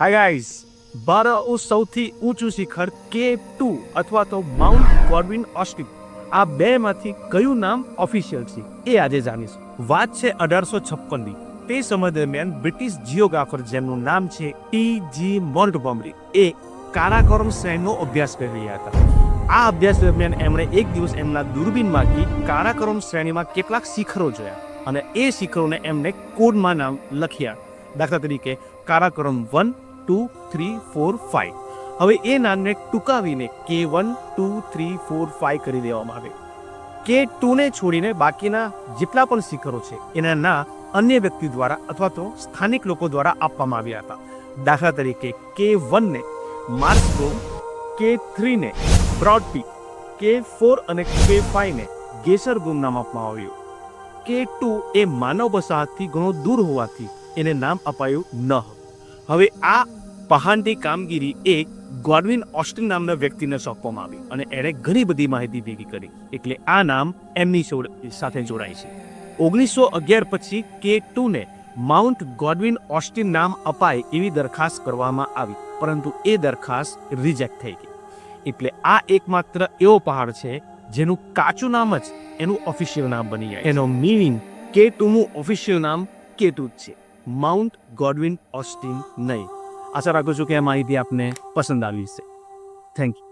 Hi guys ભારતનું સૌથી ઊંચું શિખર કે ટુ અથવા તો માઉન્ટ ગોડવિન ઓસ્ટિન. આ બેમાંથી કયું નામ ઓફિશિયલ છે એ આજે જાણીશું. વાત છે અઢારસો છપ્પનની. તે સમય દરમિયાન બ્રિટિશ જીઓગ્રાફર જેમનું નામ છે ટી જી મોન્ટગોમરી. એ કારાકોરમ શ્રેણીનો અભ્યાસ કરી રહ્યા હતા. આ અભ્યાસ દરમિયાન એમણે એક દિવસ એમના દૂરબીનમાંથી કારાકોરમ શ્રેણીમાં કેટલાક શિખરો જોયા અને એ શિખરોને એમને કોડમાં નામ લખ્યા. દાખલા તરીકે Karakoram one two three four five હવે એ નામને ટૂંકાવીને કે one two three four five કરી દેવામાં આવે. કે ટુને છોડીને બાકીના જેટલા પણ શિખરો છે, એના ના અન્ય વ્યક્તિ દ્વારા અથવા તો સ્થાનિક લોકો દ્વારા આપવામાં આવ્યા હતા. દાખલા તરીકે કે વનને માર્સબ્રો કે થ્રીને બ્રોડ પીક કે ફોર અને કે ફાઇવને ગેસરગુમ નામ આપવામાં આવ્યું. કે ટુ એ માનવ વસાહતથી ઘણો દૂર હોવાથી એને નામ અપાયું ન હવે આ પહાડની કામગીરી એ ગોડવિન ઓસ્ટિન નામના વ્યક્તિને સોંપવામાં આવી અને એણે ઘણી બધી માહિતી ભેગી કરી. એટલે આ નામ એમની સાથે જોડાય છે. ઓગણીસો અગિયાર પછી કે ટુને માઉન્ટ ગોડવિન ઓસ્ટિન નામ અપાય એવી દરખાસ્ત કરવામાં આવી, પરંતુ એ દરખાસ્ત રિજેક્ટ થઈ ગઈ. એટલે આ એકમાત્ર એવો પહાડ છે, જેનું કાચું નામ જ એનું ઓફિશિયલ નામ બની જાય એનો મીનિંગ કે ટુનું ઓફિશિયલ નામ કેતુ જ છે. માઉન્ટ ગોડવિન ઓસ્ટિન નહીં. આશા રાખું છું કે આ માહિતી આપને પસંદ આવી છે થેન્ક યુ